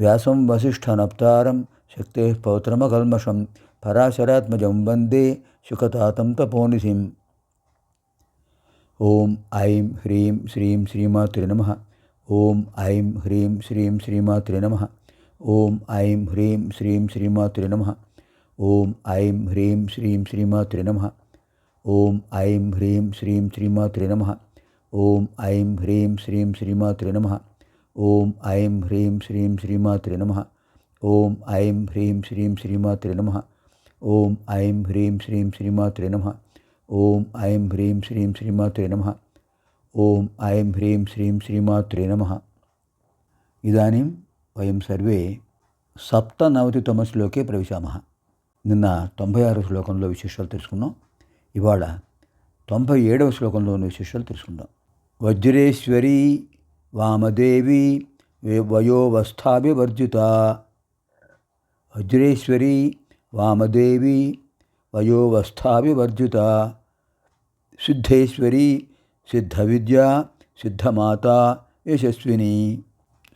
व्यासं वसिष्ठनप्तारं शक्तेः पौत्रमकल्मषं पराशरात्मजं वंदे सुखतातं तपोनिधिम्। ॐ ऐं ह्रीं श्रीं श्रीमात्रे नम। ॐ ऐं ह्रीं श्रीं श्रीमात्रे नम। ॐ ऐं ह्रीं श्रीं श्रीमात्रे नम। ॐ ऐं ह्रीं श्रीं श्रीमात्रे नम। ॐ ऐं ह्रीं श्रीं श्रीमात्रे नम। ॐ ऐं ह्रीं श्रीं श्रीमात्रे नमः। ఓం ఐం హ్రీం శ్రీం శ్రీమాతృ నమ. ఓం ఐం హ్రీం శ్రీం శ్రీమాతృ నమ. ఓం ఐం హ్రీం శ్రీం శ్రీమాతృ నమ. ఓం ఐం హ్రీం శ్రీం శ్రీమాతృ నమ. ఓం ఐం హ్రీం శ్రీం శ్రీమాతృ నమ. ఇదాनीं వయం సర్వే సప్తనవతితమ శ్లోకే ప్రవేశామः. నిన్న తొంభై ఆరో శ్లోకంలో విశేషాలు తెలుసుకున్నాం. ఇవాళ తొంభై ఏడవ శ్లోకంలోని విశేషాలు తెలుసుకుందాం. వజ్రేశ్వరి वामदेवी वयोवस्था विवर्जिता वज्रेश्वरी वामदेवी वयोवस्था विवर्जिता सिद्धेश्वरी सिद्धविद्या सिद्धमाता यशस्विनी।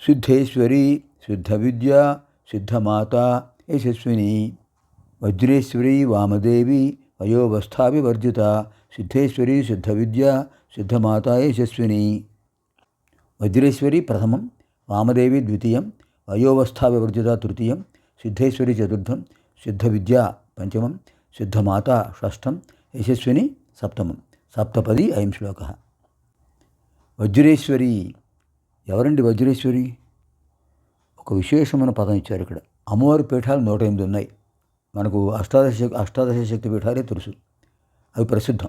सिद्धेश्वरी सिद्धविद्या सिद्धमाता यशस्विनी। वज्रेश्वरी वामदेवी वयोवस्था विवर्जिता सिद्धेश्वरी सिद्धविद्या सिद्धमाता यशस्विनी। వజ్రేశ్వరి ప్రథమం వామదేవి ద్వితీయం వయోవస్థావివర్జిత తృతీయం సిద్ధేశ్వరి చతుర్థం సిద్ధవిద్యా పంచమం సిద్ధమాత షష్టం యశస్విని సప్తమం. సప్తపది అయం శ్లోక. వజ్రేశ్వరి ఎవరండి వజ్రేశ్వరి? ఒక విశేషమైన పదం ఇచ్చారు ఇక్కడ. అమ్మవారి పీఠాలు నూట ఎనిమిది ఉన్నాయి. మనకు అష్టాదశ అష్టాదశ శక్తి పీఠాలే తెలుసు. అవి ప్రసిద్ధం.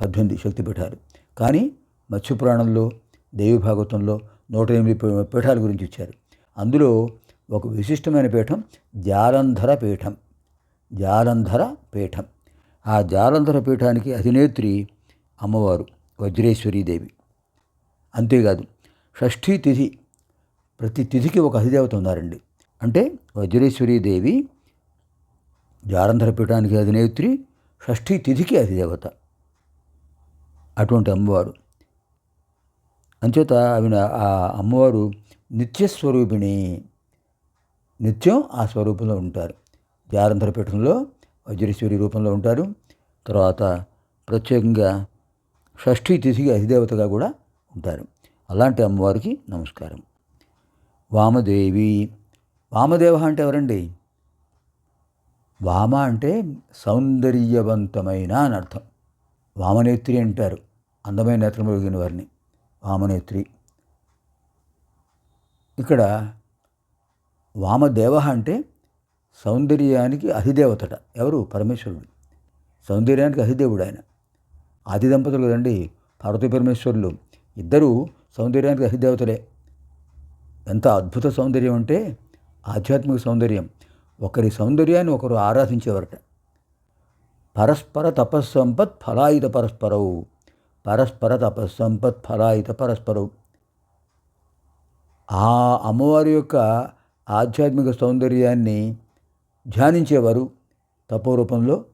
పద్దెనిమిది శక్తి పీఠాలు. కానీ మత్స్యపురాణంలో దేవి భాగవతంలో నూట ఎనిమిది పీఠాల గురించి ఇచ్చారు. అందులో ఒక విశిష్టమైన పీఠం జాలంధర పీఠం. జాలంధర పీఠం. ఆ జాలంధర పీఠానికి అధినేత్రి అమ్మవారు వజ్రేశ్వరీదేవి అంతేకాదు షష్ఠీ తిథి ప్రతి తిథికి ఒక అధిదేవత ఉన్నారండి. అంటే వజ్రేశ్వరీదేవి జాలంధర పీఠానికి అధినేత్రి షష్ఠీ తిథికి అధిదేవత. అటువంటి అమ్మవారు. అంచేత ఆమె ఆ అమ్మవారు నిత్యస్వరూపిణి నిత్యం ఆ స్వరూపంలో ఉంటారు. జారంధర పీఠంలో వజ్రేశ్వరి రూపంలో ఉంటారు. తర్వాత ప్రత్యేకంగా షష్ఠీ తిథికి అధిదేవతగా కూడా ఉంటారు. అలాంటి అమ్మవారికి నమస్కారం. వామదేవి. వామదేవ అంటే ఎవరండి? వామ అంటే సౌందర్యవంతమైన అని అర్థం. వామనేత్రి అంటారు. అందమైన నేత్రం కలిగిన వారిని. వామనేత్రి ఇక్కడ వామదేవ అంటే సౌందర్యానికి అధిదేవతట. ఎవరు? పరమేశ్వరుడు. సౌందర్యానికి అధిదేవుడు ఆయన ఆది దంపతులు కదండి పార్వతీ పరమేశ్వరులు. ఇద్దరూ సౌందర్యానికి అధిదేవతలే. ఎంత అద్భుత సౌందర్యం అంటే ఆధ్యాత్మిక సౌందర్యం. ఒకరి సౌందర్యాన్ని ఒకరు ఆరాధించేవారట. పరస్పర తపస్సంపత్ ఫలాయుధ పరస్పరవు పరస్పర తప సంపత్ ఫలాయిత పరస్పరం. ఆ అమ్మవారి యొక్క ఆధ్యాత్మిక సౌందర్యాన్ని ధ్యానించేవారు తపోరూపంలో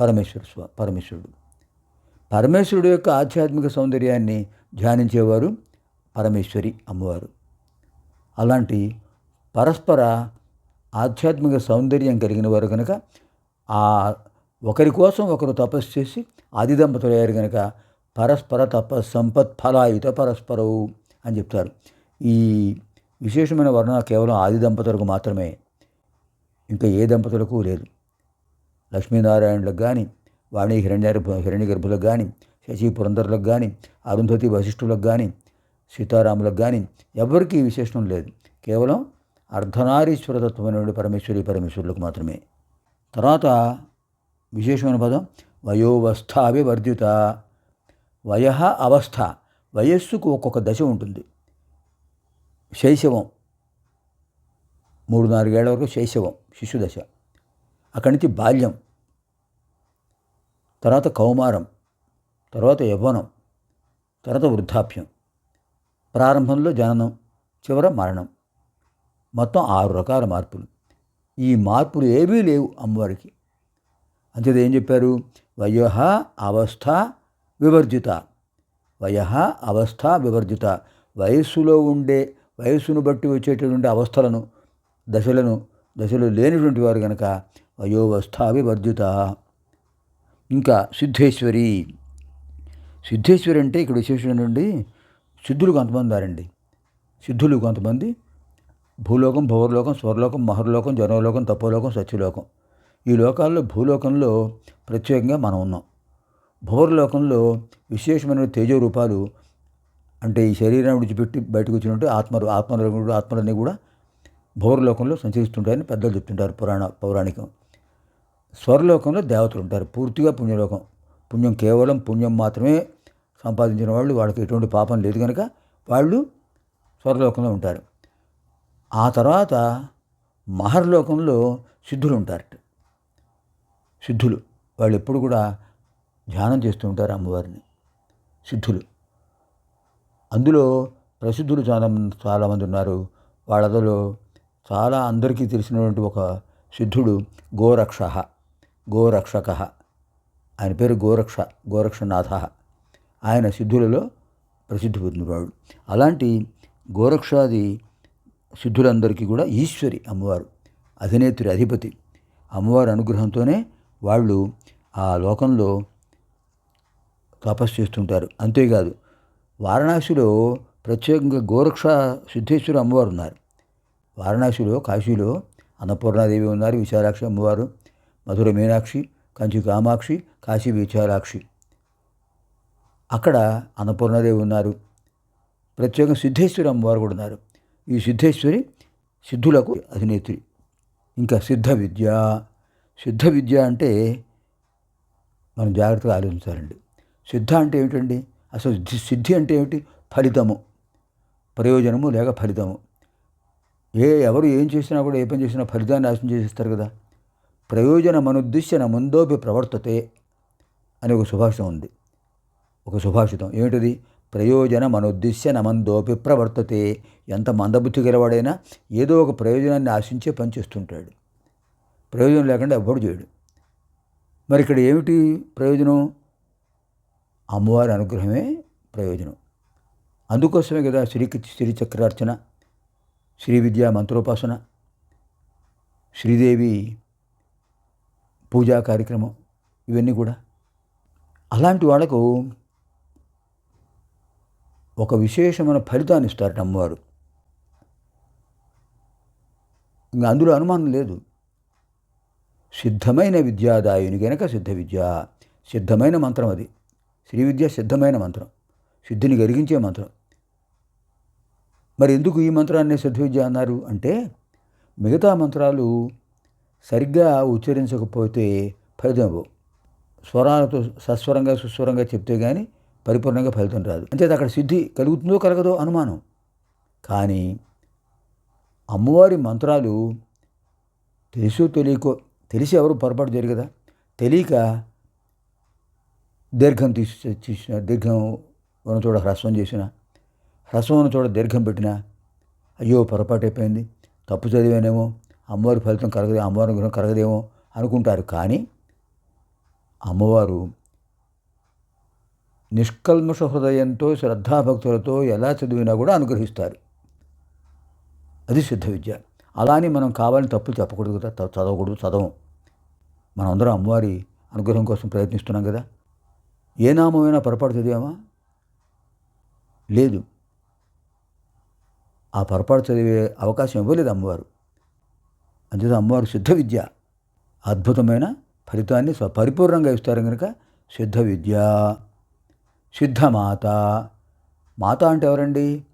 పరమేశ్వర స్వ పరమేశ్వరుడు. పరమేశ్వరుడు యొక్క ఆధ్యాత్మిక సౌందర్యాన్ని ధ్యానించేవారు పరమేశ్వరి అమ్మవారు. అలాంటి పరస్పర ఆధ్యాత్మిక సౌందర్యం కలిగిన వారు కనుక ఆ ఒకరి కోసం ఒకరు తపస్సు చేసి ఆది దంపతులు అయ్యారు కనుక పరస్పర తప సంపత్ ఫలాయుత పరస్పరవు అని చెప్తారు. ఈ విశేషమైన వర్ణన కేవలం ఆది దంపతులకు మాత్రమే ఇంకా ఏ దంపతులకు లేదు. లక్ష్మీనారాయణులకు కానీ వాణి హిరణ్య హిరణ్య గర్భులకు కానీ శశి పురంధరులకు కానీ అరుంధతి వశిష్ఠులకు కానీ సీతారాములకు కానీ ఎవరికీ విశేషణం లేదు. కేవలం అర్ధనారీశ్వరతత్వమైనటువంటి పరమేశ్వరి పరమేశ్వరులకు మాత్రమే. తర్వాత విశేషమైన పదం వయోవస్థాభివర్జిత వయ అవస్థ. వయస్సుకు ఒక్కొక్క దశ ఉంటుంది. శైశవం. మూడు నాలుగేళ్ళ వరకు శైశవం శిశుదశ అక్కడి నుంచి బాల్యం. తర్వాత కౌమారం. తర్వాత యవ్వనం. తర్వాత వృద్ధాప్యం. ప్రారంభంలో జననం చివర మరణం. మొత్తం ఆరు రకాల మార్పులు. ఈ మార్పులు ఏవీ లేవు అమ్మవారికి. అంతేది ఏం చెప్పారు? వయోహ అవస్థ వివర్జిత. వయ అవస్థ వివర్జిత. వయస్సులో ఉండే వయస్సును బట్టి వచ్చేటటువంటి అవస్థలను దశలను దశలు లేనటువంటి వారు కనుక వయోవస్థ వివర్జిత. ఇంకా సిద్ధేశ్వరి. సిద్ధేశ్వరి అంటే ఇక్కడ విశేషం సిద్ధులు కొంతమంది వారండి సిద్ధులు కొంతమంది భూలోకం భౌరలోకం స్వర్లోకం మహర్లోకం జనలోకం తపోలోకం సత్యలోకం. ఈ లోకాల్లో భూలోకంలో ప్రత్యేకంగా మనం ఉన్నాం. భౌరలోకంలో విశేషమైన తేజో రూపాలు అంటే ఈ శరీరం విడిచిపెట్టి బయటకు వచ్చినట్టు ఆత్మ ఆత్మలు ఆత్మలన్నీ కూడా భౌరలోకంలో సంచరిస్తుంటాయని పెద్దలు చెప్తుంటారు పురాణ పౌరాణికం. స్వర్లోకంలో దేవతలు ఉంటారు. పూర్తిగా పుణ్యలోకం. పుణ్యం కేవలం పుణ్యం మాత్రమే సంపాదించిన వాళ్ళు వాళ్ళకి ఎటువంటి పాపం లేదు కనుక వాళ్ళు స్వర్లోకంలో ఉంటారు. ఆ తర్వాత మహర్లోకంలో సిద్ధులు ఉంటారట. సిద్ధులు. వాళ్ళు ఎప్పుడు కూడా ధ్యానం చేస్తూ ఉంటారు అమ్మవారిని. సిద్ధులు. అందులో ప్రసిద్ధులు చాలా చాలామంది ఉన్నారు. వాళ్ళలో చాలా అందరికీ తెలిసినటువంటి ఒక సిద్ధుడు గోరక్ష గోరక్షక ఆయన పేరు గోరక్ష గోరక్షనాథ ఆయన సిద్ధులలో ప్రసిద్ధి పొందినవాడు. అలాంటి గోరక్షాది సిద్ధులందరికీ కూడా ఈశ్వరి అమ్మవారు అధినేత్రి అధిపతి అమ్మవారి అనుగ్రహంతోనే వాళ్ళు ఆ లోకంలో తపస్సు చేస్తుంటారు. అంతేకాదు వారణాసిలో ప్రత్యేకంగా గోరక్ష సిద్ధేశ్వరి అమ్మవారు ఉన్నారు. వారణాసిలో కాశీలో అన్నపూర్ణాదేవి ఉన్నారు విశాలాక్షి అమ్మవారు మధుర మీనాక్షి కంచి కామాక్షి కాశీ విశాలాక్షి. అక్కడ అన్నపూర్ణాదేవి ఉన్నారు. ప్రత్యేకంగా సిద్ధేశ్వరి అమ్మవారు కూడా ఉన్నారు. ఈ సిద్ధేశ్వరి సిద్ధులకు అధినేత్రి. ఇంకా సిద్ధ విద్య సిద్ధ విద్య అంటే మనం జాగ్రత్తగా ఆలోచించాలండి. సిద్ధ అంటే ఏమిటండి? అసలు సిద్ధి అంటే ఏమిటి? ఫలితము. ప్రయోజనము లేక ఫలితము. ఏ ఎవరు ఏం చేసినా కూడా ఏ పని చేసినా ఫలితాన్ని నాశనం చేసేస్తారు కదా. ప్రయోజనమనుద్దిశ్య నా ముందోపి ప్రవర్తతే అనే ఒక సుభాషితం ఉంది. ఒక సుభాషితం. ఏమిటది? ప్రయోజనమనుద్దిశ్య నమందోపి ప్రవర్తతే. ఎంత మందబుద్ధి గలవాడైనా ఏదో ఒక ప్రయోజనాన్ని ఆశించే పని చేస్తుంటాడు. ప్రయోజనం లేకుండా ఎవ్వడు చేయడు. మరి ఇక్కడ ఏమిటి ప్రయోజనం? అమ్మవారి అనుగ్రహమే ప్రయోజనం. అందుకోసమే కదా శ్రీ శ్రీచక్రార్చన శ్రీ విద్యా మంత్రోపాసన శ్రీదేవి పూజా కార్యక్రమం ఇవన్నీ కూడా. అలాంటి వాళ్ళకు ఒక విశేషమైన ఫలితాన్ని ఇస్తారట అమ్మవారు. ఇంకా అందులో అనుమానం లేదు. సిద్ధమైన విద్యాదాయుని గనక సిద్ధ విద్య సిద్ధమైన మంత్రం అది. శ్రీ విద్య సిద్ధమైన మంత్రం. సిద్ధిని గరిగించే మంత్రం. మరి ఎందుకు ఈ మంత్రాన్ని సిద్ధ విద్య అన్నారు? అంటే మిగతా మంత్రాలు సరిగ్గా ఉచ్చరించకపోతే ఫలితం ఇవ్వవు. స్వరాలతో సస్వరంగా సుస్వరంగా చెప్తే కానీ పరిపూర్ణంగా ఫలితం రాదు. అంతే అక్కడ సిద్ధి కలుగుతుందో కలగదో అనుమానం. కానీ అమ్మవారి మంత్రాలు తెలుసో తెలియకో తెలిసి ఎవరు పొరపాటు జరిగదా తెలియక దీర్ఘం తీసి తీసిన దీర్ఘం ఉన్న చోట హ్రస్వం చేసిన హ్రస్వం ఉన్న చోట దీర్ఘం పెట్టిన అయ్యో పొరపాటు అయిపోయింది తప్పు చదివానేమో అమ్మవారి ఫలితం కలగదే అమ్మవారి గ్రహం కలగదేమో అనుకుంటారు కానీ అమ్మవారు నిష్కల్మష హృదయంతో శ్రద్ధాభక్తులతో ఎలా చదివినా కూడా అనుగ్రహిస్తారు. అది సిద్ధ విద్య. అలానే మనం కావాలని తప్పులు చెప్పకూడదు కదా చదవకూడదు చదవం. అందరం అమ్మవారి అనుగ్రహం కోసం ప్రయత్నిస్తున్నాం కదా. ఏ నామమైనా పొరపాటు చదివామా? లేదు. ఆ పొరపాటు చదివే అవకాశం ఇవ్వలేదు అమ్మవారు. అంతేత అమ్మవారు సిద్ధ విద్య అద్భుతమైన ఫలితాన్ని పరిపూర్ణంగా ఇస్తారు కనుక సిద్ధ విద్య. సిద్ధమాత మాత. అంటే ఎవరండి?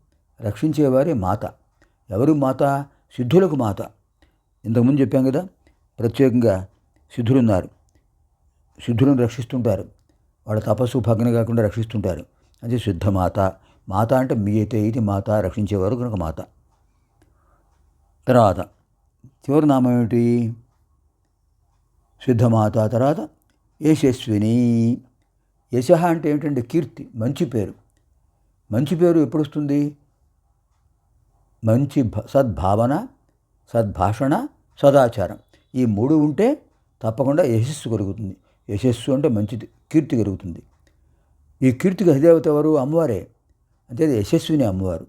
రక్షించేవారి మాత. ఎవరు మాత? సిద్ధులకు మాత. ఇంతకుముందు చెప్పాం కదా ప్రత్యేకంగా సిద్ధులున్నారు సిద్ధులను రక్షిస్తుంటారు. వాళ్ళ తపస్సు భగ్న కాకుండా రక్షిస్తుంటారు. అది సిద్ధమాత మాత. అంటే మీ అయితే ఇది మాత రక్షించేవారు కనుక మాత. తర్వాత చివరి నామం ఏమిటి? సిద్ధమాత తర్వాత యశస్విని. యశ అంటే ఏమిటంటే కీర్తి మంచి పేరు. మంచి పేరు ఎప్పుడు వస్తుంది మంచి భ- సద్భావన సద్భాషణ సదాచారం. ఈ మూడు ఉంటే తప్పకుండా యశస్సు కలుగుతుంది. యశస్సు అంటే మంచిది కీర్తి కలుగుతుంది. ఈ కీర్తికి అధిదేవత ఎవరు అమ్మవారే. అంటే యశస్విని అమ్మవారు.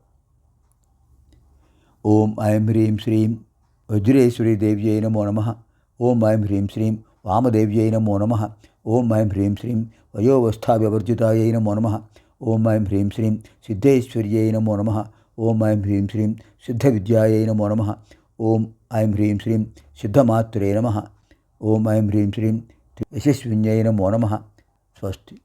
ఓం ఐం హ్రీం శ్రీం వజ్రేశ్వరి దేవ్యై నమో నమ. ఓం ఐం హ్రీం శ్రీం వామదేవ్యై నమో నమ. ఓం ఐం హ్రీం శ్రీం వయోవస్థా వివర్జితాయై నమో నమ. ఓం ఐం హ్రీం శ్రీం సిద్ధేశ్వర్యై నమో నమ. ఓం ఐం హ్రీం శ్రీం సిద్ధవిద్యాయై నమో నమ. ఓం ఐం హ్రీం శ్రీం సిద్ధమాత్రే నమ. ఓం ఐం హ్రీం శ్రీం యశస్విన్యై నమో నమ. స్వస్తి.